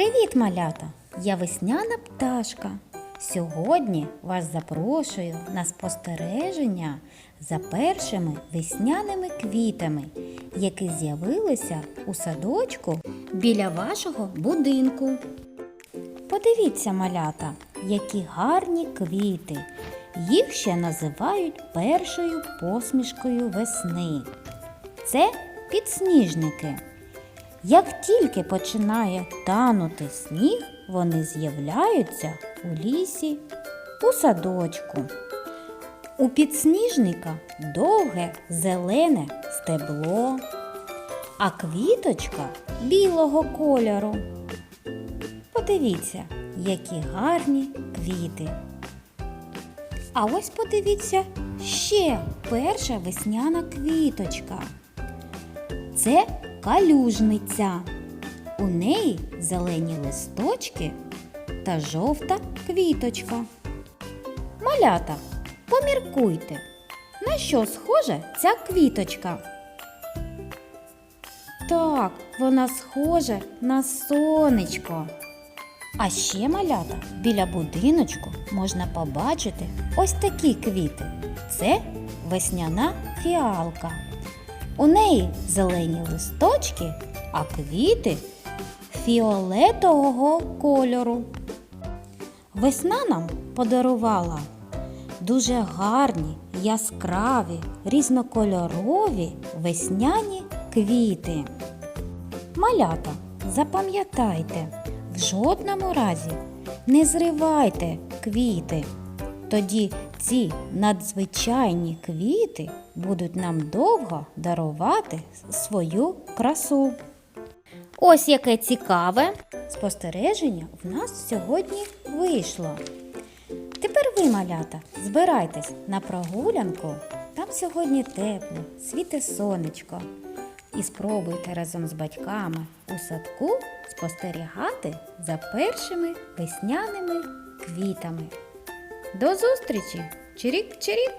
Привіт, малята! Я весняна пташка. Сьогодні вас запрошую на спостереження за першими весняними квітами, які з'явилися у садочку біля вашого будинку. Подивіться, малята, які гарні квіти. Їх ще називають першою посмішкою весни. Це підсніжники. Як тільки починає танути сніг, вони з'являються у лісі, у садочку. У підсніжника довге зелене стебло, а квіточка білого кольору. Подивіться, які гарні квіти. А ось подивіться ще перша весняна квіточка. Це калюжниця. У неї зелені листочки та жовта квіточка. Малята, поміркуйте, на що схожа ця квіточка? Так, вона схожа на сонечко. А ще малята біля будиночку можна побачити ось такі квіти. Це весняна фіалка. У неї зелені листочки, а квіти фіолетового кольору. Весна нам подарувала дуже гарні, яскраві, різнокольорові весняні квіти. Малята, запам'ятайте, в жодному разі не зривайте квіти. Тоді ці надзвичайні квіти будуть нам довго дарувати свою красу. Ось яке цікаве спостереження в нас сьогодні вийшло. Тепер ви, малята, збирайтесь на прогулянку. Там сьогодні тепло, світе сонечко. І спробуйте разом з батьками у садку спостерігати за першими весняними квітами. До зустрічі! Чирік-чирік!